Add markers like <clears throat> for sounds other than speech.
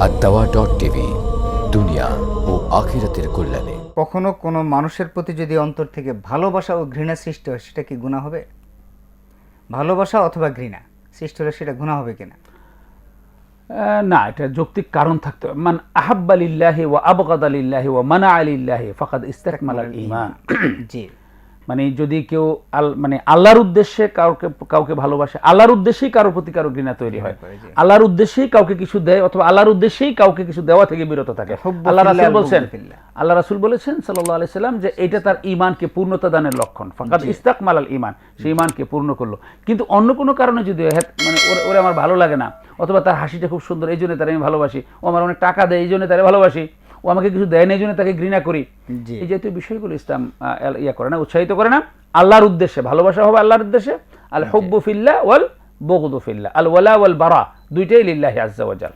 আর দাওয়া dot TV দুনিয়া ও আখিরাতের কল্যাণে। কখনো কোনো মানুষের প্রতি যদি অন্তর থেকে ভালোবাসা ও ঘৃণা সৃষ্টি হয় সেটা কি গুণা হবে? ভালোবাসা অথবা ঘৃণা সৃষ্টি হলে সেটা গুণা হবে কিনা? আহ, না এটা যৌক্তিক কারণ থাকতে হবে। মান আহাব্বালিল্লাহি ওয়া আবগাদালিল্লাহি ওয়া মানা আলিল্লাহি ফাকাদ ইস্তাকমালাল ঈমান। <clears throat> জি। মানে যদি কেউ আল মানে আল্লাহর উদ্দেশ্যে কাউকে কাউকে ভালোবাসে আল্লাহর উদ্দেশ্যেই কারোর প্রতি কারও ঘৃণা তৈরি হয়। আল্লাহর উদ্দেশ্যেই কাউকে কিছু দেয় অথবা আল্লাহর উদ্দেশ্যেই কাউকে কিছু দেওয়া থেকে বিরত থাকে। আল্লাহ রাসূল আল বলছেন আল্লাহ রাসূল বলেছেন সাল্লাল্লাহু আলাইহি সাল্লাম যে এটা তার ঈমানকে পূর্ণতা দানের লক্ষণ। ফাকাদ ইস্তাকমালাল ঈমান সেই ঈমানকে পূর্ণ করল। কিন্তু অন্য কোনো কারণে যদি মানে ওরে- ওরে আমার ভালো লাগে না অথবা তার হাসিটা খুব সুন্দর এই জন্য তার আমি ভালোবাসি। ও আমার অনেক টাকা দেয় এই জন্য তারে ভালোবাসি। ও আমাকে কিছু দেয় না এই জন্য তাকে ঘৃণা করি। এই জাতীয় বিষয়গুলো ইসলাম ইয়া করে না উৎসাহিত করে না। আল্লাহর উদ্দেশ্যে ভালোবাসা হবে আল্লাহর উদ্দেশ্যে। আল হব্বু ফিল্লা ওয়াল বগদু ফিল্লা। আল ওয়ালা ওয়াল বারা দুইটাই লিল্লাহি আজ্জা ওয়াজাল